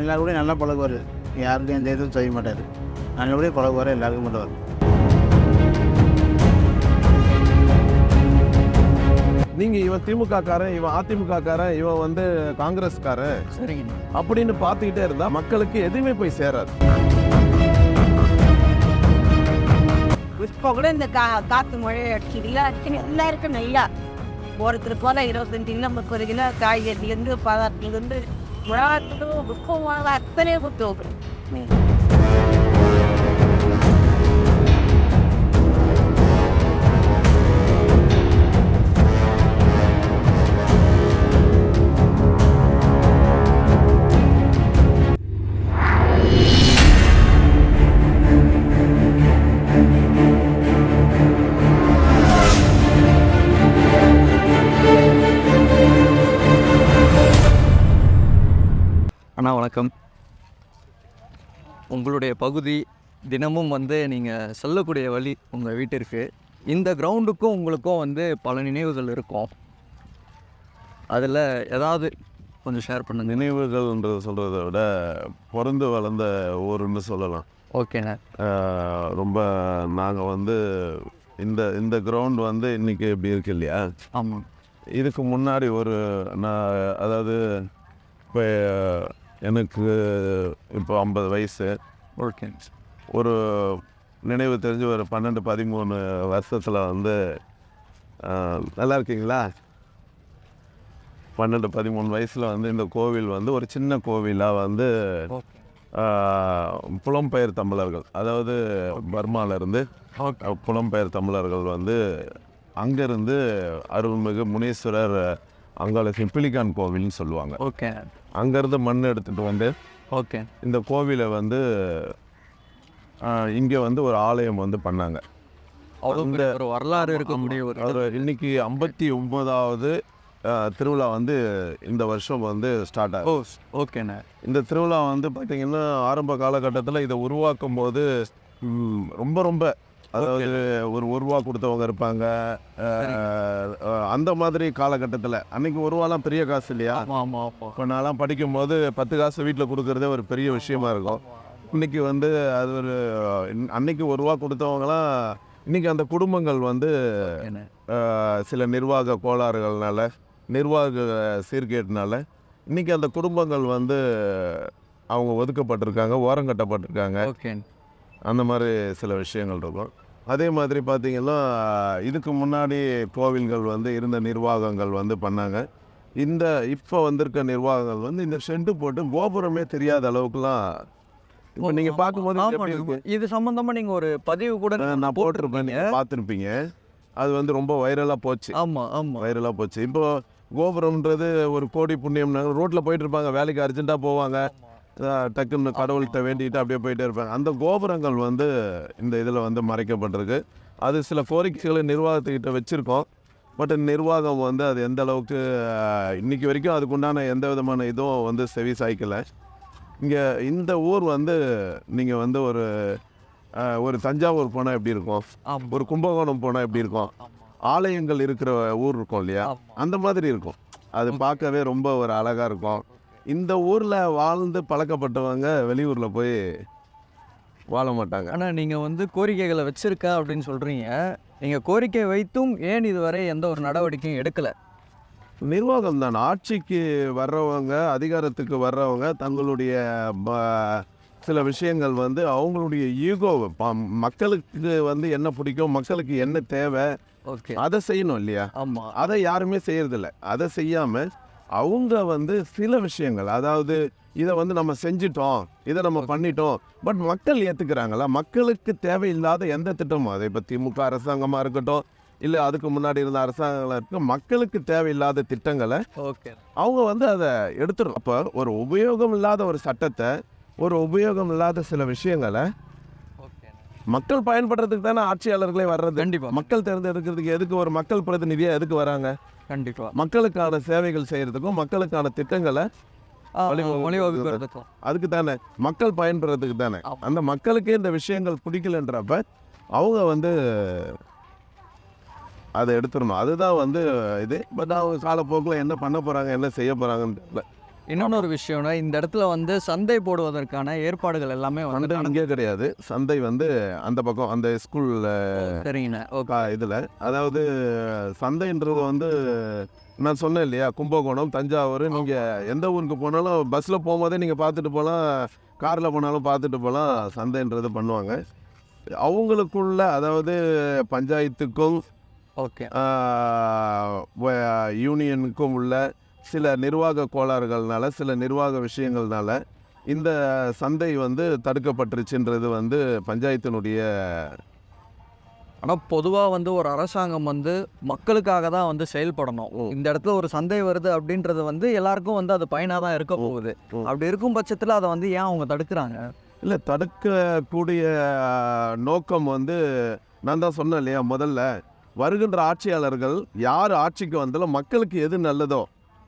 எல்லாரும் நல்லா பழகுவார் யாருக்கும் எந்த இதுவும் செய்ய மாட்டார். நல்லபடியாக பழகுவார் எல்லாருக்கும் பண்ணுவார் நீங்க இவன் திமுக காரன் இவன் அதிமுக காரன் இவன் வந்து காங்கிரஸ்காரன் சரிங்க. அப்படின்னு பார்த்துக்கிட்டே இருந்தா மக்களுக்கு எதுவுமே போய் சேராது. இப்போ கூட இந்த கா காற்று மழை அடிச்சு இல்லை அடிச்சு எல்லாருக்கும் நல்லா. ஒருத்தர் போல இருபத்தஞ்சு கிலோ முப்பது கிலோ காய்கறிலேருந்து We're not going to pull one of that thin able building. வணக்கம். உங்களுடைய பகுதி தினமும் வந்து நீங்கள் செல்லக்கூடிய வழி உங்கள் வீட்டிற்கு இந்த கிரவுண்டுக்கும் உங்களுக்கும் வந்து பல நினைவுகள் இருக்கும். அதில் ஏதாவது கொஞ்சம் ஷேர் பண்ணுங்க. நினைவுகள்ன்றது சொல்றதை விட பிறந்து வளர்ந்த ஊருன்னு சொல்லலாம். ஓகேண்ணா ரொம்ப நாங்கள் வந்து இந்த இந்த கிரவுண்ட் வந்து இன்னைக்கு இப்படி இருக்கு இல்லையா? ஆமாம் இதுக்கு முன்னாடி ஒரு நான் அதாவது இப்போ எனக்கு இப்போ ஐம்பது வயசு ஓகே ஒரு நினைவு தெரிஞ்சு ஒரு பன்னெண்டு பதிமூணு வருஷத்தில் வந்து நல்லா இருக்கீங்களா? பன்னெண்டு பதிமூணு வயசில் வந்து இந்த கோவில் வந்து ஒரு சின்ன கோவிலாக வந்து புலம்பெயர் தமிழர்கள் அதாவது பர்மாவிலேருந்து புலம்பெயர் தமிழர்கள் வந்து அங்கேருந்து அருள்மிகு முனீஸ்வரர் அங்காள சிம்பிளிகான் கோவில்னு சொல்லுவாங்க. ஓகே. அங்கேருந்து மண் எடுத்துகிட்டு வந்து ஓகே. இந்த கோவிலை வந்து இங்கே வந்து ஒரு ஆலயம் வந்து பண்ணாங்க. பெரிய ஒரு வரலாறு இருக்கக்கூடிய ஒரு அவர் இன்னைக்கு ஐம்பத்தி ஒன்பதாவது திருவிழா வந்து இந்த வருஷம் வந்து ஸ்டார்ட் ஆகும் ஓகேண்ணே இந்த திருவிழா வந்து பார்த்திங்கன்னா ஆரம்ப காலகட்டத்தில் இதை உருவாக்கும் போது ரொம்ப ரொம்ப அதாவது ஒரு ஒரு ரூபா கொடுத்தவங்க இருப்பாங்க. அந்த மாதிரி காலகட்டத்தில். அன்னைக்கு ஒரு ரூபாலாம் பெரிய காசு இல்லையா? இப்போ நான்லாம் படிக்கும்போது பத்து காசு வீட்டில் கொடுக்குறதே ஒரு பெரிய விஷயமா இருக்கும். இன்னைக்கு வந்து அது ஒரு அன்னைக்கு ஒரு ரூபா கொடுத்தவங்களாம் இன்னைக்கு அந்த குடும்பங்கள் வந்து சில நிர்வாக கோளாறுகள்னால நிர்வாக சீர்கேட்டினால இன்னைக்கு அந்த குடும்பங்கள் வந்து அவங்க ஒதுக்கப்பட்டிருக்காங்க ஓரங்கட்டப்பட்டிருக்காங்க அந்த மாதிரி சில விஷயங்கள் இருக்கும். அதே மாதிரி பார்த்தீங்கன்னா இதுக்கு முன்னாடி கோவில்கள் வந்து இருந்த நிர்வாகங்கள் வந்து பண்ணாங்க. இந்த இப்போ வந்திருக்க நிர்வாகங்கள் வந்து இந்த ஷெட்டு போட்டு கோபுரமே தெரியாத அளவுக்குலாம் இப்போ நீங்கள் பார்க்கும்போது இது எப்படி இருக்கு? ஆமாம் இது சம்பந்தமா நீங்க ஒரு பதிவு கூட நான் போட்டிருப்பேன். நீங்கள் பார்த்துருப்பீங்க. அது வந்து ரொம்ப வைரலாக போச்சு. ஆமா ஆமா. வைரலாக போச்சு. இப்போ கோபுரம்ன்றது ஒரு கோடி புண்ணியம்னாங்க ரோட்டில் போயிட்டு இருப்பாங்க. வேலைக்கு அர்ஜென்ட்டாக போவாங்க. டக்குன்னு கடவுள்கிட்ட வேண்டிட்டு அப்படியே போயிட்டே இருப்பாங்க. அந்த கோபுரங்கள் வந்து இந்த இதில் வந்து மறைக்கப்பட்டிருக்கு. அது சில கோரிக்கைகளை நிர்வாகத்துக்கிட்ட வச்சுருக்கோம். பட் நிர்வாகம் வந்து அது எந்த அளவுக்கு அஹ், இன்னைக்கு வரைக்கும் அதுக்குண்டான எந்த விதமான இதுவும் வந்து செவி சாய்க்கலை. இங்கே இந்த ஊர் வந்து நீங்கள் வந்து ஒரு ஒரு தஞ்சாவூர் போனால் எப்படி இருக்கும்? ஒரு கும்பகோணம் போனால் எப்படி இருக்கும்? ஆலயங்கள் இருக்கிற ஊர் இருக்கும் இல்லையா? அந்த மாதிரி இருக்கும். அது பார்க்கவே ரொம்ப ஒரு அழகாக இருக்கும். இந்த ஊரில் வாழ்ந்து பழக்கப்பட்டவங்க வெளியூரில் போய் வாழ மாட்டாங்க. ஆனா நீங்க வந்து கோரிக்கைகளை வச்சிருக்க அப்படின்னு சொல்றீங்க. நீங்க கோரிக்கை வைத்தும் ஏன் இதுவரை எந்த ஒரு நடவடிக்கையும் எடுக்கல? நிர்வாகம் தான். ஆட்சிக்கு வர்றவங்க அதிகாரத்துக்கு வர்றவங்க தங்களுடைய சில விஷயங்கள் வந்து அவங்களுடைய ஈகோவை மக்களுக்கு வந்து என்ன பிடிக்கும் மக்களுக்கு என்ன தேவை ஓகே. அதை செய்யணும் இல்லையா? ஆமா. அதை யாருமே செய்யறதில்ல. அதை செய்யாம அவங்க வந்து சில விஷயங்கள் அதாவது இதை வந்து நம்ம செஞ்சிட்டோம் இதை நம்ம பண்ணிட்டோம் பட் மக்கள் ஏத்துக்கிறாங்களா? மக்களுக்கு தேவையில்லாத எந்த திட்டமும் அதை இப்போ திமுக அரசாங்கமா இருக்கட்டும் இல்லை அதுக்கு முன்னாடி இருந்த அரசாங்கங்களா இருக்கட்டும் மக்களுக்கு தேவையில்லாத திட்டங்களை ஓகே. அவங்க வந்து அதை எடுத்துடும் அப்போ ஒரு உபயோகம் இல்லாத ஒரு சட்டத்தை ஒரு உபயோகம் இல்லாத சில விஷயங்களை ஓகே. மக்கள் பயன்படுறதுக்கு தானே ஆட்சியாளர்களே வர்றது? கண்டிப்பா. மக்கள் தேர்ந்தெடுக்கிறதுக்கு எதுக்கு ஒரு மக்கள் பிரதிநிதியா எதுக்கு வராங்க? கண்டிப்பா. மக்களுக்கான சேவைகள் செய்யறதுக்கும் மக்களுக்கான திட்டங்களை வழிவகுக்கிறதுக்கும். அதுக்கு தானே. மக்கள் பயன்படுறதுக்கு தானே. அந்த மக்களுக்கே இந்த விஷயங்கள் பிடிக்கலன்றப்ப அவங்க வந்து அதை எடுத்துடணும். அதுதான் வந்து இது. பட் அவங்க காலப்போக்கில் என்ன பண்ண போறாங்க என்ன செய்ய போறாங்கன்னு தெரியல. இன்னொன்று விஷயம்னா இந்த இடத்துல வந்து சந்தை போடுவதற்கான ஏற்பாடுகள் எல்லாமே வந்து அங்கே கிடையாது. சந்தை வந்து அந்த பக்கம் அந்த ஸ்கூலில் சரிங்கண்ணா ஓகே. இதில். அதாவது சந்தைன்றது வந்து நான் சொன்னேன் இல்லையா கும்பகோணம் தஞ்சாவூர் நீங்கள் எந்த ஊருக்கு போனாலும் பஸ்ஸில் போகும்போதே நீங்கள் பார்த்துட்டு போகலாம் காரில் போனாலும் பார்த்துட்டு போகலாம் சந்தைன்றது பண்ணுவாங்க. அவங்களுக்குள்ள அதாவது பஞ்சாயத்துக்கும் ஓகே. யூனியனுக்கும் உள்ள சில நிர்வாக கோளாறுகள்னால சில நிர்வாக விஷயங்கள்னால இந்த சந்தை வந்து தடுக்கப்பட்டுருச்சுன்றது வந்து பஞ்சாயத்தினுடைய ஆனால் பொதுவாக வந்து ஒரு அரசாங்கம் வந்து மக்களுக்காக தான் வந்து செயல்படணும். இந்த இடத்துல ஒரு சந்தை வருது அப்படின்றது வந்து எல்லாருக்கும் வந்து அது பயனாக தான் இருக்க போகுது. அப்படி இருக்கும் பட்சத்தில் அதை வந்து ஏன் அவங்க தடுக்கிறாங்க இல்லை தடுக்கக்கூடிய நோக்கம் வந்து நான் தான் சொன்னேன் இல்லையா முதல்ல வருகின்ற ஆட்சியாளர்கள் யார் ஆட்சிக்கு வந்தாலும் மக்களுக்கு எது நல்லதோ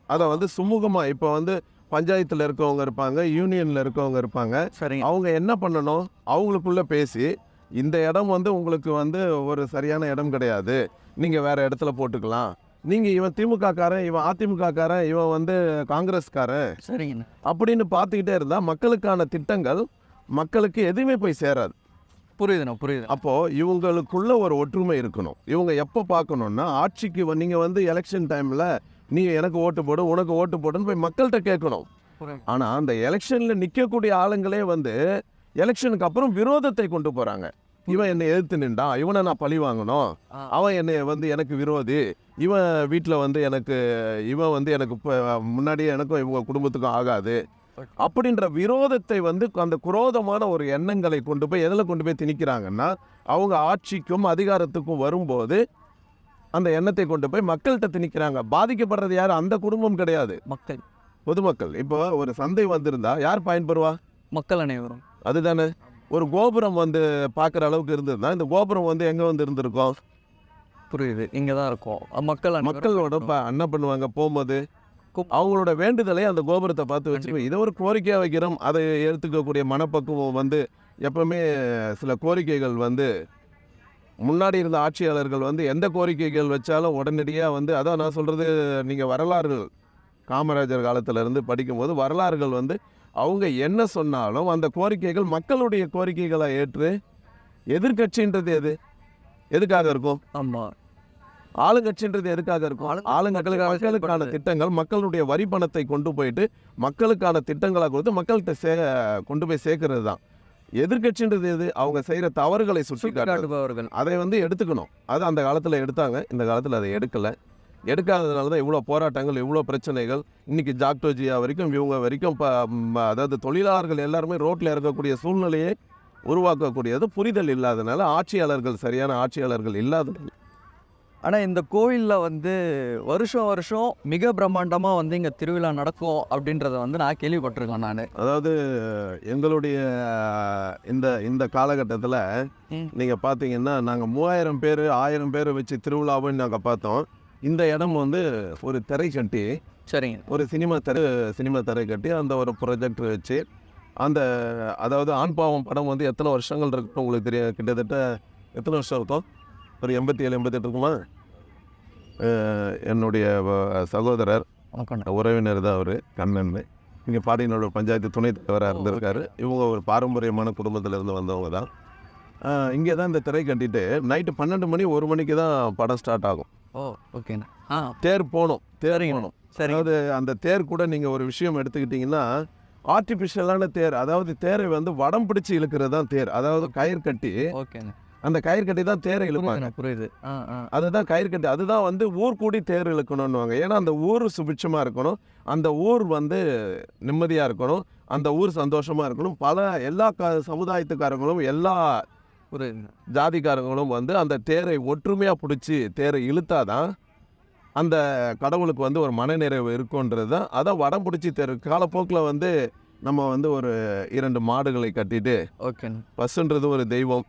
அதை வந்து சுமூகமாக இப்போ வந்து பஞ்சாயத்தில் இருக்கவங்க இருப்பாங்க யூனியனில் இருக்கவங்க இருப்பாங்க. சரிங்க. அவங்க என்ன பண்ணணும்? அவங்களுக்குள்ள பேசி இந்த இடம் வந்து உங்களுக்கு வந்து ஒரு சரியான இடம் கிடையாது. நீங்கள் வேற இடத்துல போட்டுக்கலாம். நீங்கள் இவன் திமுக காரன் இவன் அதிமுக காரன் இவன் வந்து காங்கிரஸ்காரன் சரிங்கண்ணா அப்படின்னு பார்த்துக்கிட்டே இருந்தால் மக்களுக்கான திட்டங்கள் மக்களுக்கு எதுவுமே போய் சேராது. புரியுதுண்ணா புரியுது. அப்போது இவங்களுக்குள்ள ஒரு ஒற்றுமை இருக்கணும். இவங்க எப்போ பார்க்கணுன்னா ஆட்சிக்கு வ- நீங்க வந்து எலெக்ஷன் டைமில் நீ எனக்கு ஓட்டு போடு உனக்கு ஓட்டு போடுன்னு போய் மக்கள்கிட்ட கேட்கணும். ஆனால் அந்த எலெக்ஷனில் நிற்கக்கூடிய ஆளுங்களே வந்து எலெக்ஷனுக்கு அப்புறம் விரோதத்தை கொண்டு போகிறாங்க இவன் என்னை எதிர்த்து நின்றான் இவனை நான் பழி வாங்கணும். அவன் என்னை வந்து எனக்கு விரோதி. இவன் வீட்டில் வந்து எனக்கு இவன் வந்து எனக்கு முன்னாடியே எனக்கும் இவங்க குடும்பத்துக்கும் ஆகாது. அப்படின்ற விரோதத்தை வந்து அந்த குரோதமான ஒரு எண்ணங்களை கொண்டு போய் எதில் கொண்டு போய் திணிக்கிறாங்கன்னா அவங்க ஆட்சிக்கும் அதிகாரத்துக்கும் வரும்போது அந்த எண்ணத்தை கொண்டு போய் மக்கள்கிட்ட திணிக்கிறாங்க. பாதிக்கப்படுறது யார்? அந்த குடும்பம் கிடையாது. மக்கள். பொதுமக்கள். இப்போ ஒரு சந்தை வந்திருந்தா யார் பயன்பெறுவா மக்கள் அனைவரும். அதுதானே. ஒரு கோபுரம் வந்து பார்க்குற அளவுக்கு இருந்ததுன்னா இந்த கோபுரம் வந்து எங்கே வந்து இருந்திருக்கும்? புரியுது. இங்கே தான் இருக்கும். மக்கள் மக்களோட என்ன பண்ணுவாங்க போகும்போது. அவங்களோட வேண்டுதலை அந்த கோபுரத்தை பார்த்து வச்சுக்கோ இதை ஒரு கோரிக்கையாக வைக்கிறோம். அதை எடுத்துக்கக்கூடிய மனப்பக்குவம் வந்து எப்பவுமே சில கோரிக்கைகள் வந்து முன்னாடி இருந்த ஆட்சியாளர்கள் வந்து எந்த கோரிக்கைகள் வச்சாலும் உடனடியாக வந்து அதான் நான் சொல்கிறது நீங்கள் வரலாறு காமராஜர் காலத்துல இருந்து படிக்கும்போது வரலாறுகள் வந்து அவங்க என்ன சொன்னாலும் அந்த கோரிக்கைகள் மக்களுடைய கோரிக்கைகளை ஏற்று எதிர்க்கட்சின்றது எது? எதுக்காக இருக்கும்? ஆமாம் ஆளுங்கட்சின்றது எதுக்காக இருக்கும்? ஆளுங்கட்சி ஆளுங்கட்சிகளுக்கான மக்களுக்காக மக்களுக்கான. திட்டங்கள் மக்களுடைய வரி பணத்தை கொண்டு போயிட்டு மக்களுக்கான திட்டங்களை கொடுத்து மக்கள்கிட்ட சே கொண்டு போய் சேர்க்கறது தான் எதிர்க்கட்சின்றது எது? அவங்க செய்கிற தவறுகளை சுட்டி காட்டுறது சுட்டிக்காட்டுபவர்கள். அதை வந்து எடுத்துக்கணும். அது அந்த காலத்தில் எடுத்தாங்க. இந்த காலத்தில் அதை எடுக்கலை. எடுக்காததுனால தான் இவ்வளோ போராட்டங்கள் இவ்வளோ பிரச்சனைகள். இன்னைக்கு ஜாக்டோஜியா வரைக்கும் இவங்க வரைக்கும் இப்போ அதாவது தொழிலாளர்கள் எல்லாருமே ரோட்டில் இருக்கக்கூடிய சூழ்நிலையை உருவாக்கக்கூடியது புரிதல் இல்லாதனால ஆட்சியாளர்கள் சரியான ஆட்சியாளர்கள் இல்லாதனால ஆனால் இந்த கோவிலில் வந்து வருஷம் வருஷம் மிக பிரம்மாண்டமாக வந்து இங்கே திருவிழா நடக்கும் அப்படின்றத வந்து நான் கேள்விப்பட்டிருக்கேன் நான். அதாவது எங்களுடைய இந்த இந்த காலகட்டத்தில். நீங்கள் பார்த்தீங்கன்னா நாங்கள் மூவாயிரம் பேர் ஆயிரம் பேர் வச்சு திருவிழாவும் நாங்கள் பார்த்தோம். இந்த இடம் வந்து ஒரு திரை கட்டி சரிங்க. ஒரு சினிமா திரை சினிமா திரை கட்டி அந்த ஒரு ப்ரொஜெக்டர் வச்சு அந்த அதாவது ஆண் பாவம் படம் வந்து எத்தனை வருஷங்கள் இருக்கும் உங்களுக்கு தெரியும் கிட்டத்தட்ட எத்தனை வருஷம் இருக்கும்? ஒரு எண்பத்தி ஏழு எண்பத்தெட்டு இருக்குமா? என்னுடைய சகோதரர் உறவினர் தான் அவர் கண்ணன் இங்கே பாடியனோட பஞ்சாயத்து துணைத் தலைவராக இருந்திருக்காரு. இவங்க ஒரு பாரம்பரியமான குடும்பத்துல இருந்து வந்தவங்க தான். இங்கே தான் இந்த திரை கட்டிட்டு நைட்டு பன்னெண்டு மணி ஒரு மணிக்கு தான் படம் ஸ்டார்ட் ஆகும். ஓ ஓகேண்ணா. ஆ. தேர் போகணும் தேர். போகணும். சரிங்க. அதாவது அந்த தேர் கூட நீங்கள் ஒரு விஷயம் எடுத்துக்கிட்டிங்கன்னா ஆர்டிஃபிஷியலான தேர் அதாவது தேரை வந்து வடம் பிடிச்சு இழுக்கிறது தான் தேர். அதாவது கயிறு கட்டி ஓகேண்ணா. அந்த கயிறு கட்டி தான் தேரை இழுப்பாங்க. புரியுது. அதுதான் கயிறு கட்டி அதுதான் வந்து ஊர் கூடி தேர் இழுக்கணும்னுவாங்க. ஏன்னா அந்த ஊர் சுபிட்சமாக இருக்கணும். அந்த ஊர் வந்து நிம்மதியாக இருக்கணும். அந்த ஊர் சந்தோஷமாக இருக்கணும். பல எல்லா க சமுதாயத்துக்காரங்களும் எல்லா புரியுதுண்ணா. ஜாதிக்காரங்களும் வந்து அந்த தேரை ஒற்றுமையாக பிடிச்சி தேரை இழுத்தாதான் அந்த கடவுளுக்கு வந்து ஒரு மனநிறைவு இருக்குன்றது தான். அதான் வடம் பிடிச்சி தேர் காலப்போக்கில் வந்து நம்ம வந்து ஒரு இரண்டு மாடுகளை கட்டிட்டு ஓகேண்ணா. பஸ்ஸுன்றது ஒரு தெய்வம்.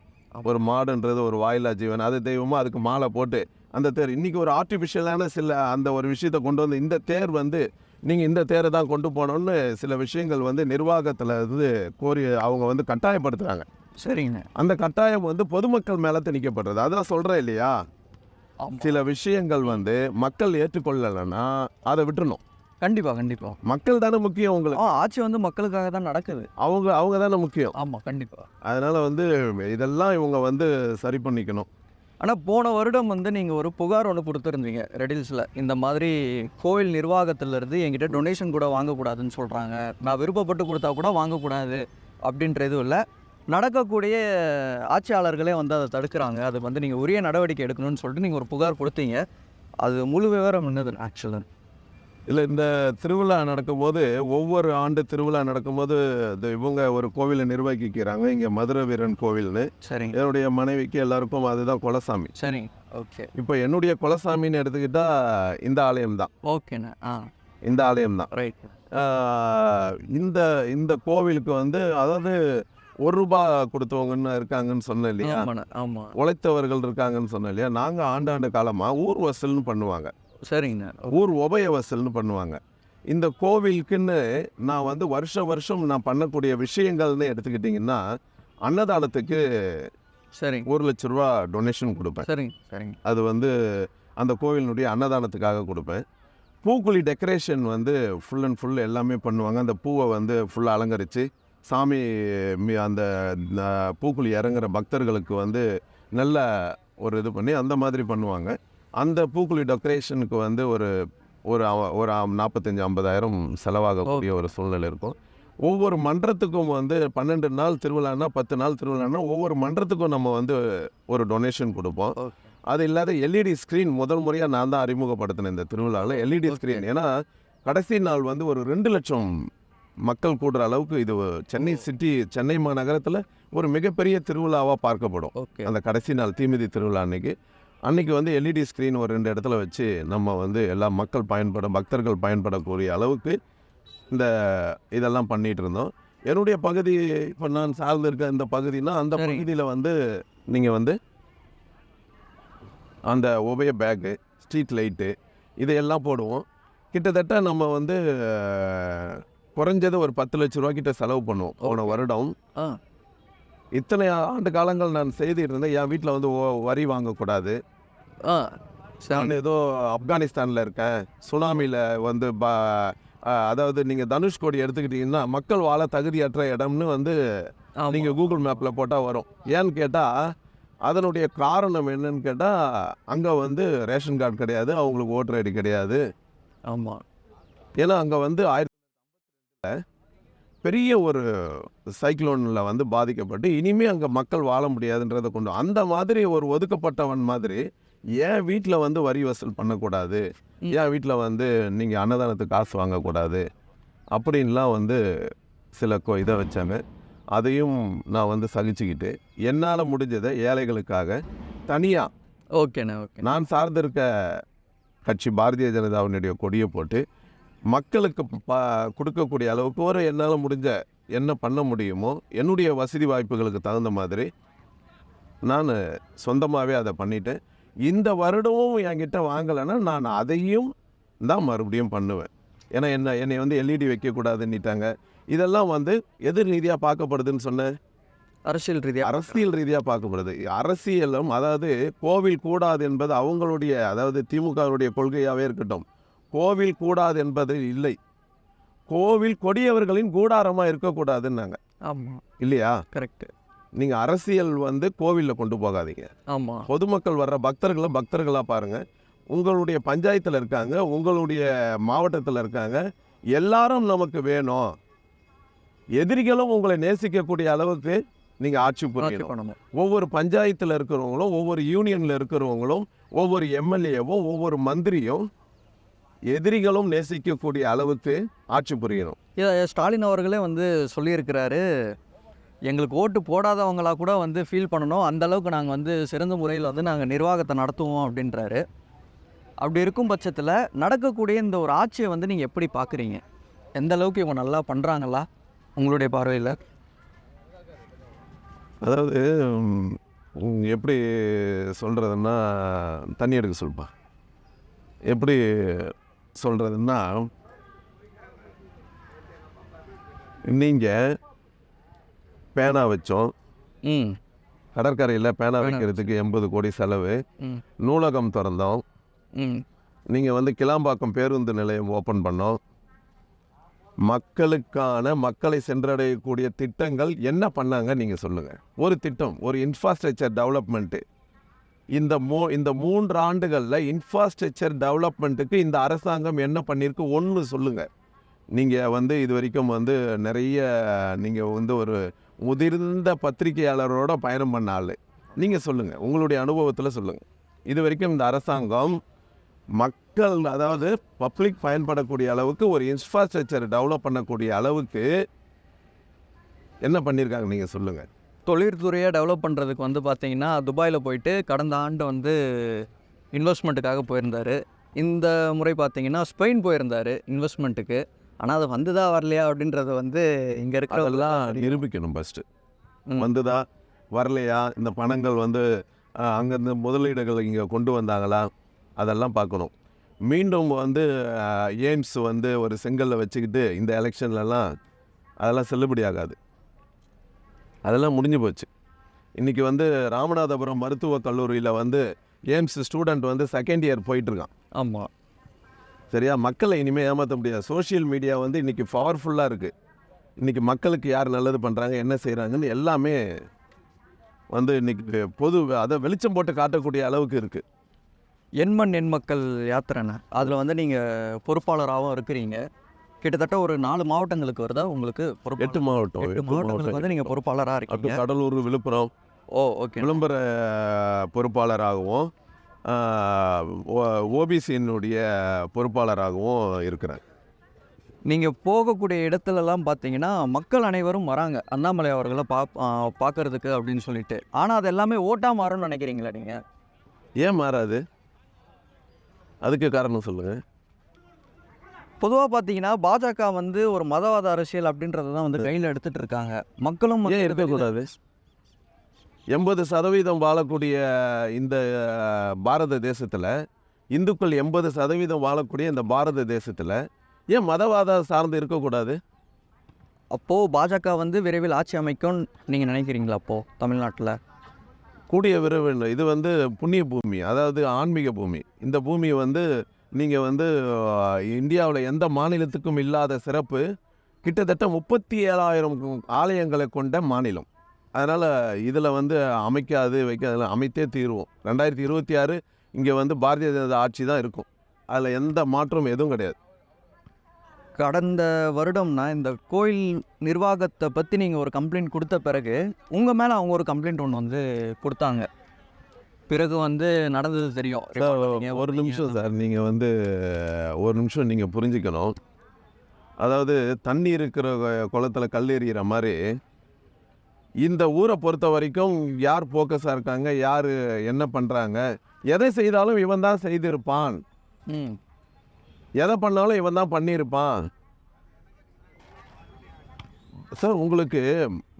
ஒரு மாடுன்றது ஒரு வாயிலா ஜீவன். அது தெய்வமாக அதுக்கு மாலை போட்டு அந்த தேர். இன்னைக்கு ஒரு ஆர்டிஃபிஷியலான சில அந்த ஒரு விஷயத்தை கொண்டு வந்து இந்த தேர் வந்து நீங்கள் இந்த தேரை தான் கொண்டு போகணும்னு சில விஷயங்கள் வந்து நிர்வாகத்தில் இருந்து கோரி அவங்க வந்து கட்டாயப்படுத்துகிறாங்க சரிங்கண்ணா அந்த கட்டாயம் வந்து பொதுமக்கள் மேலே திணிக்கப்படுறது அதான் சொல்கிறேன் இல்லையா? சில விஷயங்கள் வந்து மக்கள் ஏற்றுக்கொள்ளலைன்னா அதை விட்டுறணும். கண்டிப்பாக கண்டிப்பாக மக்கள் தானே முக்கியம் உங்களுக்கு. ஆட்சி வந்து மக்களுக்காக தான் நடக்குது. அவங்க அவங்க தானே முக்கியம். ஆமாம் கண்டிப்பாக அதனால வந்து இதெல்லாம் இவங்க வந்து சரி பண்ணிக்கணும். ஆனால் போன வருடம் வந்து நீங்கள் ஒரு புகார் ஒன்று கொடுத்துருந்தீங்க ரெடில்ஸில் இந்த மாதிரி கோவில் நிர்வாகத்திலேருந்து என்கிட்ட டொனேஷன் கூட வாங்கக்கூடாதுன்னு சொல்கிறாங்க நான் விருப்பப்பட்டு கொடுத்தா கூட வாங்கக்கூடாது அப்படின்ற இதுவும் இல்லை. நடக்கக்கூடிய ஆட்சியாளர்களே வந்து அதை தடுக்கிறாங்க. அது வந்து நீங்கள் உரிய நடவடிக்கை எடுக்கணும்னு சொல்லிட்டு நீங்கள் ஒரு புகார் கொடுத்தீங்க. அது முழு விவரம் என்னது ஆக்சுவலாக இல்லை இந்த திருவிழா நடக்கும்போது ஒவ்வொரு ஆண்டு திருவிழா நடக்கும்போது இது இவங்க ஒரு கோவிலை நிர்வகிக்கிறாங்க. இங்கே மதுரை வீரன் கோவில்னு. சரிங்க என்னுடைய மனைவிக்கு எல்லாருக்கும் அதுதான் குலசாமி. சரிங்க ஓகே. இப்போ என்னுடைய குலசாமின்னு எடுத்துக்கிட்டா இந்த ஆலயம் தான். ஓகேண்ணே. ஆ. இந்த ஆலயம் தான். ரைட் இந்த இந்த கோவிலுக்கு வந்து அதாவது ஒரு ரூபா கொடுத்தவங்கன்னு இருக்காங்கன்னு சொன்னேன் இல்லையா? ஆமாம் உழைத்தவர்கள் இருக்காங்கன்னு சொன்னேன் இல்லையா? நாங்கள் ஆண்டாண்டு காலமாக ஊர் வசூல்னு பண்ணுவாங்க. சரிங்கண்ணே ஊர் உபய வசூல்னு பண்ணுவாங்க. இந்த கோவிலுக்குன்னு நான் வந்து வருஷ வருஷம் நான் பண்ணக்கூடிய விஷயங்கள்னு எடுத்துக்கிட்டிங்கன்னா அன்னதானத்துக்கு சரிங்க ஒரு லட்ச ரூபா டொனேஷன் கொடுப்பேன். சரிங்க. சரிங்க. அது வந்து அந்த கோவிலினுடைய அன்னதானத்துக்காக கொடுப்பேன். பூக்குழி டெக்கரேஷன் வந்து ஃபுல் அண்ட் ஃபுல் எல்லாமே பண்ணுவாங்க. அந்த பூவை வந்து ஃபுல்லாக அலங்கரித்து சாமி மி- அந்த பூக்குழி இறங்குற பக்தர்களுக்கு வந்து நல்ல ஒரு இது பண்ணி அந்த மாதிரி பண்ணுவாங்க. அந்த பூக்குழி டெக்கரேஷனுக்கு வந்து ஒரு ஒரு ஒரு நாற்பத்தஞ்சு ஐம்பதாயிரம் செலவாகக்கூடிய ஒரு சூழ்நிலை இருக்கும். ஒவ்வொரு மன்றத்துக்கும் வந்து பன்னெண்டு நாள் திருவிழான்னா பத்து நாள் திருவிழான்னா ஒவ்வொரு மன்றத்துக்கும் நம்ம வந்து ஒரு டொனேஷன் கொடுப்போம். அது இல்லாத எல்இடி ஸ்க்ரீன் முதல் முறையாக நான் தான் அறிமுகப்படுத்தினேன் இந்த திருவிழாவில் எல்இடி. ஸ்க்ரீன் ஏன்னா கடைசி நாள் வந்து ஒரு ரெண்டு லட்சம் மக்கள் கூடுற அளவுக்கு இது சென்னை சிட்டி சென்னை மாநகரத்தில் ஒரு மிகப்பெரிய திருவிழாவாக பார்க்கப்படும். அந்த கடைசி நாள் தீமிதி திருவிழா அன்னைக்கு. அன்னைக்கு வந்து எல்இடி ஸ்க்ரீன் ஒரு ரெண்டு இடத்துல வச்சு நம்ம வந்து எல்லா மக்கள் பயன்பட பக்தர்கள் பயன்படக்கூடிய அளவுக்கு இந்த இதெல்லாம் பண்ணிட்டு இருந்தோம். என்னுடைய பகுதி இப்போ நான் சார்ந்து இருக்க இந்த பகுதினா அந்த. பகுதியில் வந்து நீங்கள் வந்து அந்த உபய பேக்கு ஸ்ட்ரீட் லைட்டு இதையெல்லாம் போடுவோம். கிட்டத்தட்ட நம்ம வந்து குறைஞ்சது ஒரு பத்து லட்ச ரூபா கிட்ட செலவு பண்ணுவோம். போன. வருடம். இத்தனை ஆண்டு காலங்கள் நான் செய்துட்டு இருந்தேன். என் வீட்டில் வந்து வரி வாங்கக்கூடாது. நான் ஏதோ ஆப்கானிஸ்தானில் இருக்கேன் சுனாமியில் வந்து பா அதாவது நீங்கள் தனுஷ்கோடி எடுத்துக்கிட்டிங்கன்னா மக்கள் வாழ தகுதியற்ற இடம்னு வந்து நீங்கள் கூகுள் மேப்பில் போட்டால் வரும். ஏன்னு கேட்டால் அதனுடைய காரணம் என்னன்னு கேட்டால் அங்கே வந்து ரேஷன் கார்டு கிடையாது அவங்களுக்கு ஓட்டர் ஐடி கிடையாது. ஆமாம் ஏன்னா அங்கே வந்து ஆயிரத்தி பெரிய ஒரு சைக்ளோனில் வந்து பாதிக்கப்பட்டு இனிமே அங்கே மக்கள் வாழ முடியாதுன்றதை கொண்டு அந்த மாதிரி ஒரு ஒதுக்கப்பட்டவன் மாதிரி ஏன் வீட்டில் வந்து வரி வசூல் பண்ணக்கூடாது. ஏன் வீட்டில் வந்து நீங்கள் அன்னதானத்துக்கு காசு வாங்கக்கூடாது? அப்படின்லாம் வந்து சில கொ இதை வச்சாங்க. அதையும் நான் வந்து சகிச்சுக்கிட்டு என்னால் முடிஞ்சதை ஏழைகளுக்காக தனியாக ஓகேண்ணே ஓகே நான் சார்ந்திருக்க கட்சி பாரதிய ஜனதாவினுடைய கொடியை போட்டு மக்களுக்கு ப கொடுக்கக்கூடிய அளவுக்கு ஒரு என்னால் முடிஞ்ச என்ன பண்ண முடியுமோ என்னுடைய வசதி வாய்ப்புகளுக்கு தகுந்த மாதிரி நான் சொந்தமாகவே அதை பண்ணிட்டேன். இந்த வருடமும் என்கிட்ட வாங்கலைன்னா நான் அதையும் தான் மறுபடியும் பண்ணுவேன். ஏன்னா என்ன என்னை வந்து எல்இடி வைக்கக்கூடாதுன்னுட்டாங்க. இதெல்லாம் வந்து எதிர் ரீதியாக பார்க்கப்படுதுன்னு சொன்னேன் அரசியல் ரீதியாக அரசியல் ரீதியாக பார்க்கப்படுது. அரசியலும் அதாவது கோவில் கூடாது என்பது அவங்களுடைய அதாவது திமுகவுடைய கொள்கையாகவே இருக்கட்டும். கோவில் கூடாது என்பது இல்லை. கோவில் கொடியவர்களின் கூடாரமாக இருக்கக்கூடாதுன்னாங்க. ஆமாம் இல்லையா? கரெக்டு நீங்கள் அரசியல் வந்து கோவிலில் கொண்டு போகாதீங்க. ஆமாம் பொதுமக்கள் வர்ற பக்தர்களை பக்தர்களாக பாருங்கள் உங்களுடைய பஞ்சாயத்தில் இருக்காங்க உங்களுடைய மாவட்டத்தில் இருக்காங்க. எல்லாரும் நமக்கு வேணும். எதிரிகளும் உங்களை நேசிக்கக்கூடிய அளவுக்கு நீங்கள் ஆட்சி புரியணும். ஒவ்வொரு பஞ்சாயத்தில் இருக்கிறவங்களும் ஒவ்வொரு யூனியனில் இருக்கிறவங்களும் ஒவ்வொரு எம்எல்ஏவும் ஒவ்வொரு மந்திரியும் எதிரிகளும் நேசிக்கக்கூடிய அளவுக்கு ஆட்சி புரியணும். ஸ்டாலின் அவர்களே வந்து சொல்லியிருக்கிறாரு எங்களுக்கு ஓட்டு போடாதவங்களா கூட வந்து ஃபீல் பண்ணணும். அந்தளவுக்கு நாங்கள் வந்து சிறந்த முறையில் வந்து நாங்கள் நிர்வாகத்தை நடத்துவோம் அப்படின்றாரு. அப்படி இருக்கும் பட்சத்தில் நடக்கக்கூடிய இந்த ஒரு ஆட்சியை வந்து நீங்கள் எப்படி பார்க்குறீங்க எந்த அளவுக்கு இவங்க நல்லா பண்ணுறாங்களா உங்களுடைய பார்வையில்? அதாவது எப்படி சொல்கிறதுன்னா தண்ணி எடுக்க சொல்லுப்பா. எப்படி சொல்கிறதுன்னா நீங்கள் பேனா வச்சோம். கடற்கரையில் பேனா வைக்கிறதுக்கு எண்பது கோடி செலவு. நூலகம் திறந்தோம். நீங்கள் வந்து கிளாம்பாக்கம் பேருந்து நிலையம் ஓப்பன் பண்ணோம். மக்களுக்கான மக்களை சென்றடையக்கூடிய திட்டங்கள் என்ன பண்ணாங்க நீங்கள் சொல்லுங்கள் ஒரு திட்டம் ஒரு இன்ஃப்ராஸ்ட்ரக்சர் டெவலப்மெண்ட்டு இந்த மூ இந்த மூன்று ஆண்டுகளில் இன்ஃப்ராஸ்ட்ரக்சர் டெவலப்மெண்ட்டுக்கு இந்த அரசாங்கம் என்ன பண்ணியிருக்கு ஒன்று சொல்லுங்கள் நீங்கள் வந்து இது வரைக்கும் வந்து நிறைய நீங்கள் வந்து ஒரு முதிர்ந்த பத்திரிகையாளரோட பயணம் பண்ண ஆள். நீங்கள் சொல்லுங்கள் உங்களுடைய அனுபவத்தில் சொல்லுங்கள் இது வரைக்கும் இந்த அரசாங்கம் மக்கள் அதாவது பப்ளிக் பயன்படக்கூடிய அளவுக்கு ஒரு இன்ஃப்ராஸ்ட்ரக்சர் டெவலப் பண்ணக்கூடிய அளவுக்கு என்ன பண்ணியிருக்காங்க நீங்கள் சொல்லுங்கள் தொழிற்துறையை டெவலப் பண்ணுறதுக்கு வந்து பார்த்தீங்கன்னா துபாயில் போயிட்டு கடந்த ஆண்டு வந்து இன்வெஸ்ட்மெண்ட்டுக்காக போயிருந்தார். இந்த முறை பார்த்தீங்கன்னா ஸ்பெயின் போயிருந்தார் இன்வெஸ்ட்மெண்ட்டுக்கு ஆனால் அது வந்துதா வரலையா அப்படின்றத வந்து இங்கே இருக்கிறதெல்லாம் நிரூபிக்கணும் ஃபஸ்ட்டு. வந்துதா வரலையா? இந்த பணங்கள் வந்து அங்கேருந்து முதலீடுகள் இங்கே கொண்டு வந்தாங்களா? அதெல்லாம் பார்க்கணும். மீண்டும் வந்து எய்ம்ஸ் வந்து ஒரு செங்கல்ல வச்சுக்கிட்டு இந்த எலெக்ஷன்லலாம் அதெல்லாம் செல்லுபடி ஆகாது. அதெல்லாம் முடிஞ்சு போச்சு. இன்றைக்கி வந்து ராமநாதபுரம் மருத்துவக் கல்லூரியில் வந்து எய்ம்ஸ் ஸ்டூடெண்ட் வந்து செகண்ட் இயர் போயிட்டுருக்கான் ஆமாம் சரியா? மக்களை இனிமேல் ஏமாற்ற முடியாது. சோஷியல் மீடியா வந்து இன்றைக்கி பவர்ஃபுல்லாக இருக்குது இன்றைக்கி மக்களுக்கு யார் நல்லது பண்ணுறாங்க என்ன செய்கிறாங்கன்னு எல்லாமே வந்து இன்றைக்கி பொது அதை வெளிச்சம் போட்டு காட்டக்கூடிய அளவுக்கு இருக்குது எண்மண் எண்மக்கள் யாத்திரைண்ணே அதில் வந்து நீங்கள் பொறுப்பாளராகவும் இருக்கிறீங்க. கிட்டத்தட்ட ஒரு நாலு மாவட்டங்களுக்கு வருதா உங்களுக்கு எட்டு மாவட்டம் எட்டு மாவட்டங்களுக்கு வந்து நீங்கள் பொறுப்பாளராக இருக்கீங்க. கடலூர் விழுப்புரம். Oh okay. விளம்பர பொறுப்பாளராகவும். ஓபிசியினுடைய பொறுப்பாளராகவும் இருக்கிறேன் நீங்கள் போகக்கூடிய இடத்துலலாம் பார்த்தீங்கன்னா மக்கள் அனைவரும் வராங்க. அண்ணாமலை அவர்களை பா பார்க்கறதுக்கு அப்படின்னு சொல்லிட்டு. ஆனால் அது எல்லாமே ஓட்டா மாறும்னு நினைக்கிறீங்களா நீங்கள் ஏன் மாறாது? அதுக்கு காரணம் சொல்லுங்கள் பொதுவாக பார்த்தீங்கன்னா பாஜக வந்து ஒரு மதவாத அரசியல் அப்படின்றத தான் வந்து கையில் எடுத்துட்டு இருக்காங்க. மக்களும் வந்து இருக்கக்கூடாது எண்பது சதவீதம் வாழக்கூடிய இந்த பாரத தேசத்தில் இந்துக்கள் எண்பது சதவீதம் வாழக்கூடிய இந்த பாரத தேசத்தில் ஏன் மதவாத சார்ந்து இருக்கக்கூடாது? அப்போது பாஜக வந்து விரைவில் ஆட்சி அமைக்கும் நீங்கள் நினைக்கிறீங்களா அப்போது தமிழ்நாட்டில்? கூடிய விரைவில் இது வந்து புண்ணிய பூமி அதாவது ஆன்மீக பூமி. இந்த பூமி வந்து நீங்கள் வந்து இந்தியாவில் எந்த மாநிலத்துக்கும் இல்லாத சிறப்பு கிட்டத்தட்ட முப்பத்தி ஏழாயிரம் ஆலயங்களை கொண்ட மாநிலம். அதனால் இதில் வந்து அமைக்காது வைக்காது அமைத்தே தீருவோம். ரெண்டாயிரத்தி இருபத்தி ஆறு இங்கே வந்து பாரதிய ஜனதா ஆட்சி தான் இருக்கும். அதில் எந்த மாற்றமும் எதுவும் கிடையாது. கடந்த வருடம்னா இந்த கோயில் நிர்வாகத்தை பற்றி நீங்கள் ஒரு கம்ப்ளைண்ட் கொடுத்த பிறகு உங்கள் மேலே அவங்க ஒரு கம்ப்ளைண்ட் ஒன்று வந்து கொடுத்தாங்க. பிறகு வந்து நடந்தது தெரியும். ஒரு நிமிஷம் சார். நீங்கள் வந்து ஒரு நிமிஷம் நீங்கள் புரிஞ்சுக்கணும். அதாவது தண்ணி இருக்கிற குளத்தில் கல் எறிகிற மாதிரி இந்த ஊரை பொறுத்த வரைக்கும் யார் ஃபோக்கஸாக இருக்காங்க யார் என்ன பண்ணுறாங்க எதை செய்தாலும் இவன் தான் செய்திருப்பான். ம். எதை பண்ணாலும் இவன் தான் பண்ணியிருப்பான். சார் உங்களுக்கு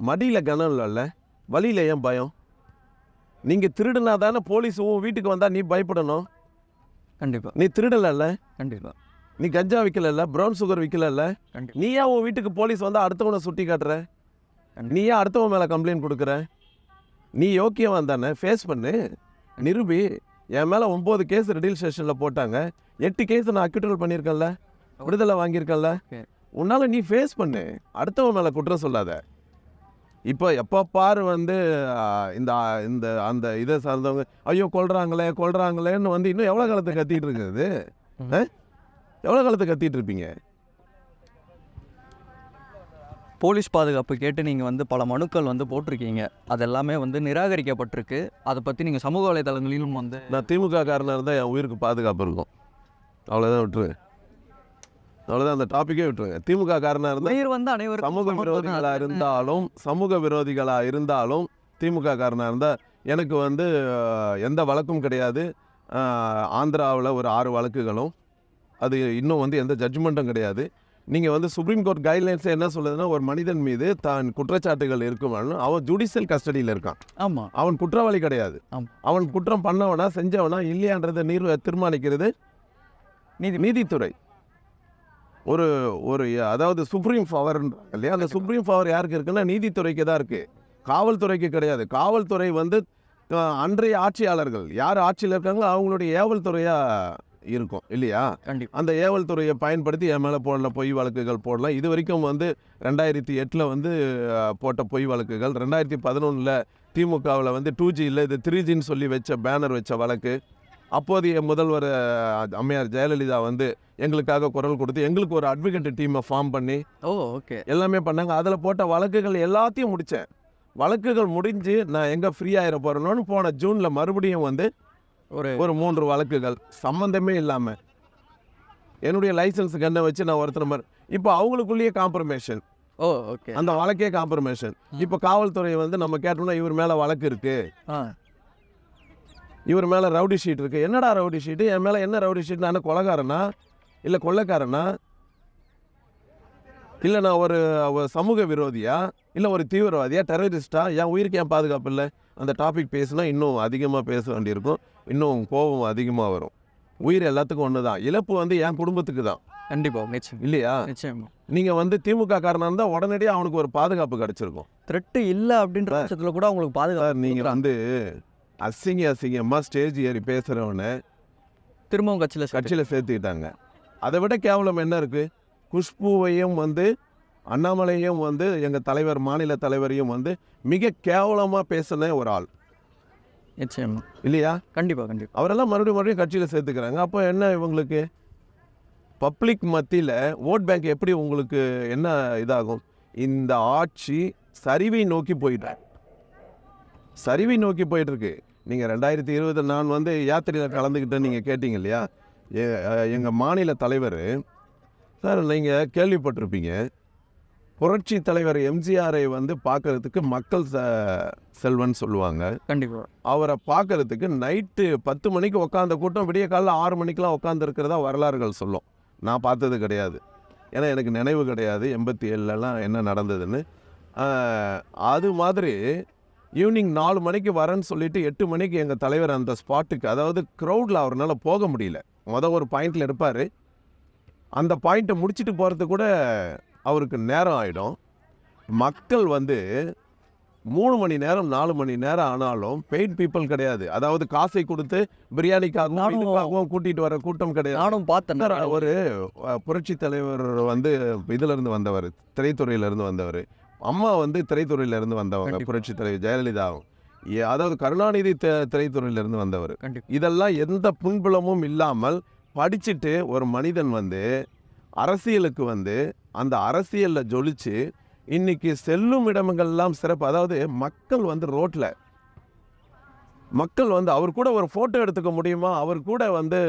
மடியில் கனம் இல்லைல்ல? வழியில் ஏன் பயம்? நீங்கள் திருடுனா தானே போலீஸ் உன் வீட்டுக்கு வந்தால் நீ பயப்படணும். கண்டிப்பாக நீ திருடலைல்ல? கண்டிப்பாக நீ கஞ்சா விற்கலல்ல ப்ரௌன் சுகர் விற்கலல்ல நீ ஏன் உன் வீட்டுக்கு போலீஸ் வந்தால் அடுத்தவனை சுட்டி காட்டுற. நீ ஏன் அடுத்தவன் மேலே கம்ப்ளைண்ட் கொடுக்குற? நீ யோக்கியவன் தானே? ஃபேஸ் பண்ணு. நிரூபி என் மேலே ஒம்பது கேஸ் ரெடில் ஸ்டேஷனில் போட்டாங்க. எட்டு கேஸ் நான் அக்யூட்டல் பண்ணியிருக்கேன்ல. விடுதலை வாங்கியிருக்கேன்ல. உன்னால் நீ ஃபேஸ் பண்ணு. அடுத்தவன் மேலே குற்றம் சொல்லாத. இப்போ எப்போ பாரு வந்து இந்த இந்த அந்த இதை சார்ந்தவங்க ஐயோ கொல்றாங்களே கொல்றாங்களேன்னு வந்து இன்னும் எவ்வளோ காலத்துக்கு கத்திட்டு இருக்குது? எவ்வளோ காலத்துக்கு கத்திட்டு இருப்பீங்க? போலீஸ் பாதுகாப்பு கேட்டு நீங்கள் வந்து பல மனுக்கள் வந்து போட்டிருக்கீங்க. அது எல்லாமே வந்து நிராகரிக்கப்பட்டிருக்கு. அதை பற்றி நீங்கள் சமூக வலைதளங்களிலும் வந்து நான் திமுக காரனாக இருந்தால் என் உயிருக்கு பாதுகாப்பு இருக்கும். அவ்வளோதான் விட்டுருங்க. அவ்வளோதான் அந்த டாப்பிக்கே விட்டுருங்க. திமுக காரனாக இருந்தால் உயிர் வந்து அனைவருக்கும் சமூக விரோதிகளாக. இருந்தாலும் சமூக விரோதிகளாக இருந்தாலும் திமுக காரனாக இருந்தால் எனக்கு வந்து எந்த வழக்கும் கிடையாது. ஆந்திராவில் ஒரு ஆறு வழக்குகளும் அது இன்னும் வந்து எந்த ஜட்ஜ்மெண்ட்டும் கிடையாது. நீங்கள் வந்து சுப்ரீம் கோர்ட் கைட்லைன்ஸ் என்ன சொல்லுதுன்னா ஒரு மனிதன் மீது தான் குற்றச்சாட்டுகள் இருக்குமான்னு அவன் ஜுடிஷியல் கஸ்டடியில் இருக்கான். ஆமாம் அவன் குற்றவாளி கிடையாது. அவன் குற்றம் பண்ணவனா செஞ்சவனா இல்லையான்றதை நீர் தீர்மானிக்கிறது நீதி நீதித்துறை. ஒரு ஒரு அதாவது சுப்ரீம் பவர்ன்றாங்க இல்லையா? அந்த சுப்ரீம் பவர் யாருக்கு இருக்குன்னா நீதித்துறைக்கு தான் இருக்கு. காவல்துறைக்கு கிடையாது. காவல்துறை வந்து அன்றைய ஆட்சியாளர்கள் யார் ஆட்சியில் இருக்காங்களோ அவங்களுடைய ஏவல் துறையாக இருக்கும் இல்லையா? கண்டிப்பாக அந்த ஏவல் துறையை பயன்படுத்தி என் மேலே போடல பொய் வழக்குகள் போடலாம். இது வரைக்கும் வந்து ரெண்டாயிரத்தி எட்டில் வந்து போட்ட பொய் வழக்குகள் ரெண்டாயிரத்தி பதினொன்றில் திமுகவில் வந்து டூ ஜியில் இது த்ரீ ஜின்னு சொல்லி வச்ச பேனர் வச்ச வழக்கு. அப்போதைய முதல்வர் அம்மையார் ஜெயலலிதா வந்து எங்களுக்காக குரல் கொடுத்து எங்களுக்கு ஒரு அட்வொகேட் டீமை ஃபார்ம் பண்ணி ஓ ஓகே. எல்லாமே பண்ணாங்க. அதில் போட்ட வழக்குகள் எல்லாத்தையும் முடித்தேன் வழக்குகள் முடிஞ்சு நான் எங்கே ஃப்ரீ ஆயிட போகிறேனோன்னு போன ஜூனில் மறுபடியும் வந்து ஒரு ஒரு மூன்று வழக்குகள். சம்மந்தமே இல்லாமல் என்னுடைய லைசன்ஸுக்கு என்ன வச்சு நான் ஒருத்தர் மாதிரி இப்போ அவங்களுக்குள்ளேயே காம்ப்ரமேஷன் ஓ ஓகே. அந்த வழக்கே காம்ப்ரமேஷன் இப்போ காவல்துறை வந்து நம்ம கேட்டோம்னா இவர் மேலே வழக்கு இருக்கு. இவர் மேலே ரவுடி ஷீட் இருக்கு. என்னடா ரவுடி ஷீட்டு என் மேலே என்ன ரவுடி ஷீட் நான் கொலைகாரனா? இல்லை கொள்ளைக்காரனா? இல்லை நான் ஒரு ஒரு சமூக விரோதியா? இல்லை ஒரு தீவிரவாதியா? டெரரிஸ்டா என் உயிருக்கு ஏன் பாதுகாப்பு இல்லை? அந்த டாபிக் பேசினா இன்னும் அதிகமாக பேச வேண்டியிருக்கும். இன்னும் கோபம் அதிகமாக வரும். உயிர் எல்லாத்துக்கும் ஒன்று தான் இழப்பு வந்து என் குடும்பத்துக்கு தான் கண்டிப்பாக நிச்சயம். இல்லையா? நிச்சயமா. நீங்கள் வந்து திமுக காரனாக இருந்தால் உடனடியாக அவனுக்கு ஒரு பாதுகாப்பு கிடச்சிருக்கும். த்ரெட்டு இல்லை அப்படின்ற பட்சத்தில் கூட அவங்களுக்கு பாதுகாப்பு நீங்கள் வந்து அசிங்க அசிங்கமாக ஸ்டேஜ் ஏறி பேசுகிறவனை திரும்பவும் கட்சியில் கட்சி கட்சியில் சேர்த்துக்கிட்டாங்க. அதை விட கேவலம் என்ன இருக்குது குஷ்புவையும் வந்து அண்ணாமலையும் வந்து எங்கள் தலைவர் மாநில தலைவரையும் வந்து மிக கேவலமாக பேசின ஒரு ஆள். நிச்சயமா. இல்லையா? கண்டிப்பாக கண்டிப்பாக அவரெல்லாம் மறுபடியும் மறுபடியும் கட்சியில் சேர்த்துக்கிறாங்க. அப்போ என்ன இவங்களுக்கு? பப்ளிக் மத்தியில் ஓட் பேங்க் எப்படி உங்களுக்கு என்ன இதாகும்? இந்த ஆட்சி சரிவை நோக்கி போயிட்டு சரிவை நோக்கி போயிட்டு இருக்கு. நீங்கள் ரெண்டாயிரத்தி இருபது நான் வந்து யாத்திரையில் கலந்துக்கிட்டேன்னு நீங்கள் கேட்டீங்க இல்லையா? எங்கள் மாநில தலைவர் சார் நீங்கள் கேள்விப்பட்டிருப்பீங்க. புரட்சி தலைவர் எம்ஜிஆரை வந்து பார்க்கறதுக்கு மக்கள் ச செல்வன் சொல்லுவாங்க. கண்டிப்பாக அவரை பார்க்கறதுக்கு நைட்டு பத்து மணிக்கு உட்காந்த கூட்டம் விடிய காலைல ஆறு மணிக்கெலாம் உட்காந்து இருக்கிறதா வரலாறுகள் சொல்லும். நான் பார்த்தது கிடையாது. ஏன்னா எனக்கு நினைவு கிடையாது எண்பத்தி ஏழுலலாம் என்ன நடந்ததுன்னு. அது மாதிரி ஈவினிங் நாலு மணிக்கு வரேன்னு சொல்லிட்டு எட்டு மணிக்கு எங்கள் தலைவர் அந்த ஸ்பாட்டுக்கு அதாவது க்ரௌடில் அவரால் போக முடியல. மொதல் ஒரு பாயிண்டில் இருப்பார். அந்த பாயிண்ட்டை முடிச்சுட்டு போகிறதுக்கு கூட அவருக்கு நேரம் ஆகிடும் மக்கள் வந்து மூணு மணி நேரம் நாலு மணி நேரம் ஆனாலும் பெய்ட் பீப்புள் கிடையாது. அதாவது காசை கொடுத்து பிரியாணிக்காகவும் கூட்டிட்டு வர கூட்டம் கிடையாது. நானும் பார்த்தேன். ஒரு புரட்சி தலைவர் வந்து இதுல இருந்து வந்தவர் திரைத்துறையில இருந்து வந்தவர். அம்மா வந்து திரைத்துறையில இருந்து வந்தவங்க. புரட்சி தலைவர் ஜெயலலிதாவும் அதாவது கருணாநிதி தி- திரைத்துறையில இருந்து வந்தவர் இதெல்லாம் எந்த புண்புலமும் இல்லாமல் படிச்சுட்டு ஒரு மனிதன் வந்து அரசியலுக்கு வந்து அந்த அரசியலில் ஜொலித்து இன்றைக்கி செல்லும் இடமெல்லாம் சிறப்பு. அதாவது மக்கள் வந்து ரோட்டில் மக்கள் வந்து அவர் கூட ஒரு ஃபோட்டோ எடுத்துக்க முடியுமா? அவர் கூட வந்து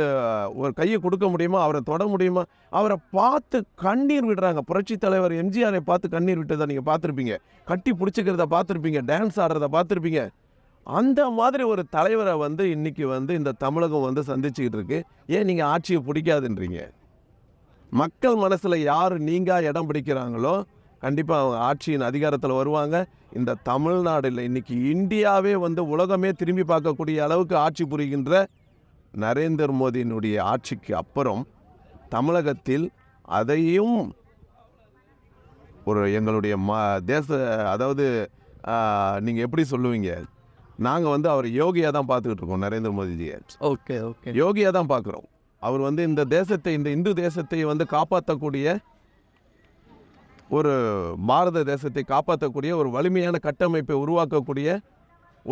ஒரு கையை கொடுக்க முடியுமா? அவரை தொட முடியுமா? அவரை பார்த்து கண்ணீர் விடுறாங்க. புரட்சி தலைவர் எம்ஜிஆரை பார்த்து கண்ணீர் விட்டதை நீங்கள் பார்த்துருப்பீங்க. கட்டி பிடிச்சிக்கிறத பார்த்துருப்பீங்க. டான்ஸ் ஆடுறத பார்த்துருப்பீங்க. அந்த மாதிரி ஒரு தலைவரை வந்து இன்றைக்கி வந்து இந்த தமிழகம் வந்து சந்திச்சுக்கிட்டு இருக்கு. ஏன் நீங்கள் ஆட்சியை பிடிக்காதுன்றீங்க? மக்கள் மனசில் யார் நீங்கா இடம் பிடிக்கிறாங்களோ கண்டிப்பாக அவங்க ஆட்சியின் அதிகாரத்தில் வருவாங்க. இந்த தமிழ்நாடுல இன்னைக்கு இந்தியாவே வந்து உலகமே திரும்பி பார்க்கக்கூடிய அளவுக்கு ஆட்சி புரிகின்ற நரேந்திர மோடியினுடைய ஆட்சிக்கு அப்புறம் தமிழகத்தில் அதையும் ஒரு எங்களுடைய ம தேச அதாவது நீங்கள் எப்படி சொல்லுவீங்க? நாங்கள் வந்து அவர் யோகியாக தான் பார்த்துக்கிட்டு இருக்கோம் நரேந்திர மோடிஜியை. Okay okay. யோகியாக தான் பார்க்குறோம். அவர் வந்து இந்த தேசத்தை இந்த இந்து தேசத்தை வந்து காப்பாற்றக்கூடிய ஒரு பாரத தேசத்தை காப்பாற்றக்கூடிய ஒரு வலிமையான கட்டமைப்பை உருவாக்கக்கூடிய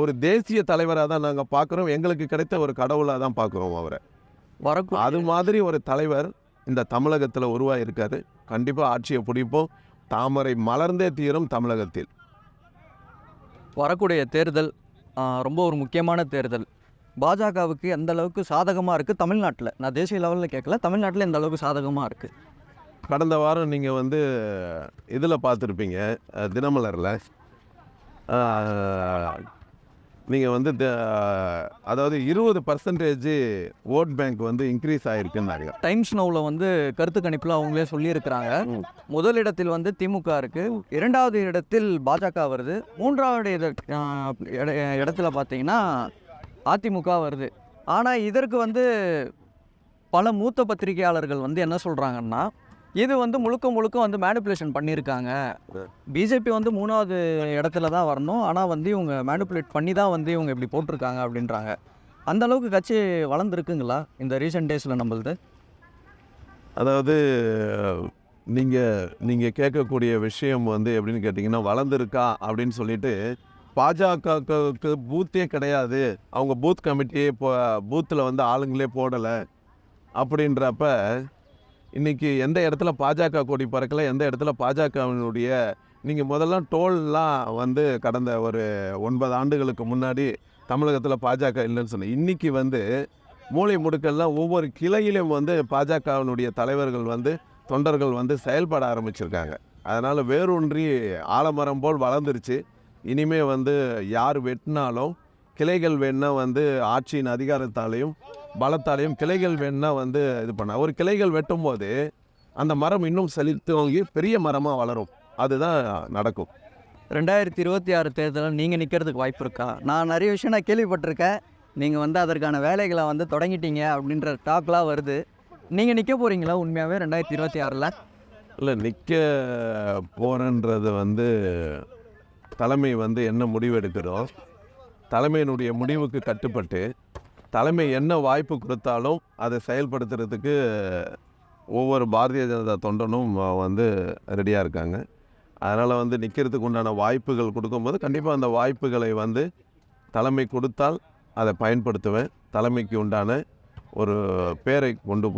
ஒரு தேசிய தலைவராக தான் நாங்கள் பார்க்குறோம். எங்களுக்கு கிடைத்த ஒரு கடவுளாக தான் பார்க்குறோம் அவரை. வரக்கூ அது மாதிரி ஒரு தலைவர் இந்த தமிழகத்தில் உருவாகியிருக்காரு கண்டிப்பாக ஆட்சியை பிடிப்போம். தாமரை மலர்ந்தே தீரும் தமிழகத்தில். வரக்கூடிய தேர்தல் ரொம்ப ஒரு முக்கியமான தேர்தல். பாஜகவுக்கு எந்த அளவுக்கு சாதகமாக இருக்குது தமிழ்நாட்டில்? நான் தேசிய லெவலில் கேட்கல தமிழ்நாட்டில் எந்த அளவுக்கு சாதகமாக இருக்குது கடந்த வாரம் நீங்கள் வந்து இதில் பார்த்துருப்பீங்க தினமலரில். நீங்கள் வந்து அதாவது இருபது பர்சன்டேஜ் ஓட் பேங்க் வந்து இன்க்ரீஸ் ஆகிருக்குன்னாங்க டைம்ஸ் நோவில் வந்து கருத்து கணிப்பில் அவங்களே சொல்லியிருக்கிறாங்க. ம். முதல் இடத்தில் வந்து திமுக இருக்குது இரண்டாவது இடத்தில் பாஜக வருது. மூன்றாவது இடத்துல பார்த்தீங்கன்னா அதிமுக வருது. ஆனால் இதற்கு வந்து பல மூத்த பத்திரிகையாளர்கள் வந்து என்ன சொல்கிறாங்கன்னா இது வந்து முழுக்க முழுக்க வந்து மேனிப்புலேஷன் பண்ணியிருக்காங்க. பிஜேபி வந்து மூணாவது இடத்துல தான் வரணும். ஆனால் வந்து இவங்க மேனிப்புலேட் பண்ணி தான் வந்து இவங்க இப்படி போட்டிருக்காங்க அப்படின்றாங்க. அந்த அளவுக்கு கட்சி வளர்ந்துருக்குங்களா இந்த ரீசெண்ட் டேஸில் நம்மளது? அதாவது நீங்கள் நீங்கள் கேட்கக்கூடிய விஷயம் வந்து எப்படின்னு கேட்டிங்கன்னா வளர்ந்துருக்கா அப்படின்னு சொல்லிட்டு பாஜகவுக்கு பூத்தே கிடையாது. அவங்க பூத் கமிட்டியே இப்போ பூத்தில் வந்து ஆளுங்களே போடலை. அப்படின்றப்ப இன்றைக்கி எந்த இடத்துல பாஜக கொடி பறக்கலை எந்த இடத்துல பாஜகவினுடைய நீங்கள் முதல்ல டோல்லாம் வந்து கடந்த ஒரு ஒன்பது ஆண்டுகளுக்கு முன்னாடி தமிழகத்தில் பாஜக இல்லைன்னு சொன்னேன் இன்றைக்கி வந்து மூளை முடுக்கெல்லாம் ஒவ்வொரு கிளையிலும் வந்து பாஜகவினுடைய தலைவர்கள் வந்து தொண்டர்கள் வந்து செயல்பட ஆரம்பிச்சிருக்காங்க. அதனால் வேரூன்றி ஆலமரம் போல் வளர்ந்துருச்சு. இனிமே வந்து யார் வெட்டினாலும் கிளைகள் வேணா வந்து ஆட்சியின் அதிகாரத்தாலையும் பலத்தாலையும் கிளைகள் வேணா வந்து இது பண்ண ஒரு கிளைகள் வெட்டும்போது அந்த மரம் இன்னும் செழித்தோங்கி பெரிய மரமாக வளரும். அதுதான் நடக்கும். ரெண்டாயிரத்தி இருபத்தி ஆறு தேர்தலில் நீங்கள் நிற்கிறதுக்கு வாய்ப்பு இருக்கா? நான் நிறைய விஷயம் நான் கேள்விப்பட்டிருக்கேன். நீங்கள் வந்து அதற்கான வேலைகளை வந்து தொடங்கிட்டீங்க அப்படின்ற டாக்லாம் வருது. நீங்கள் நிற்க போகிறீங்களா உண்மையாகவே ரெண்டாயிரத்தி இருபத்தி ஆறில்? இல்லை நிற்க போகிறன்றது வந்து தலைமை வந்து என்ன முடிவு எடுக்கிறோ தலைமையினுடைய முடிவுக்கு கட்டுப்பட்டு தலைமை என்ன வாய்ப்பு கொடுத்தாலும் அதை செயல்படுத்துறதுக்கு ஒவ்வொரு பாரதிய ஜனதா தொண்டனும் வந்து ரெடியாக இருக்காங்க. அதனால் வந்து நிற்கிறதுக்கு உண்டான வாய்ப்புகள் கொடுக்கும்போது கண்டிப்பாக அந்த வாய்ப்புகளை வந்து தலைமை கொடுத்தால் அதை பயன்படுத்துவேன். தலைமைக்கு உண்டான ஒரு பேரை கொண்டு போ